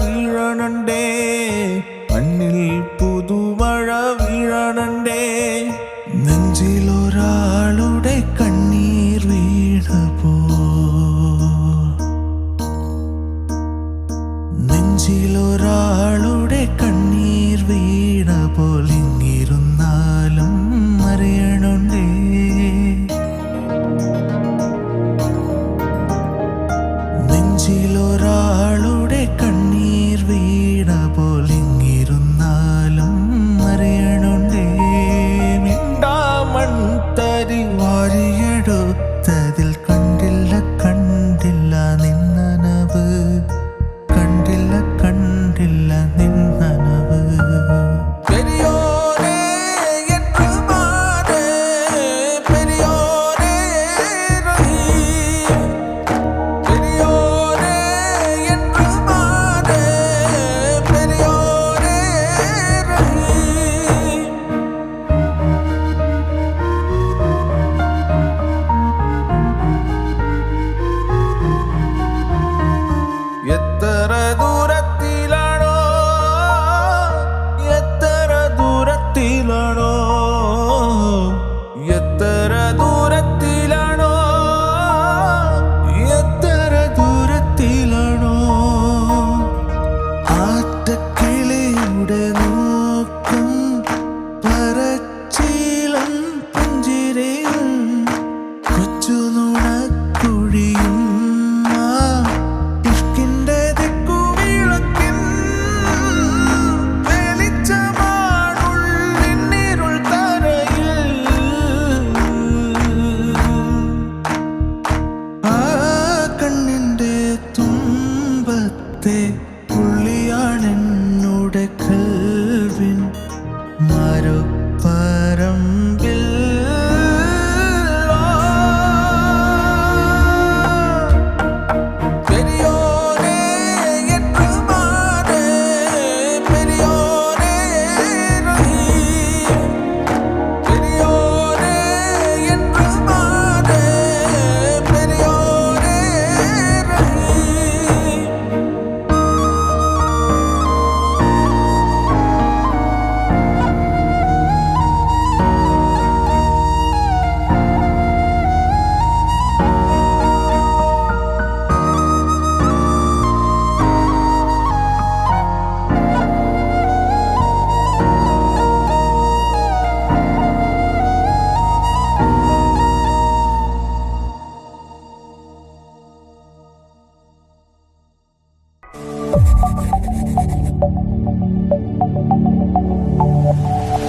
വീഴണണ്ടേ മണ്ണിൽ പുതുമഴ വീഴണണ്ടേ നെഞ്ചിലൊരാളുടെ കണ്ണീർ വീണ പോ നെഞ്ചിലൊരാളുടെ കണ്ണീർ വീണ പോലെ வாரியெடுத்ததில் கூட கல் Thank you.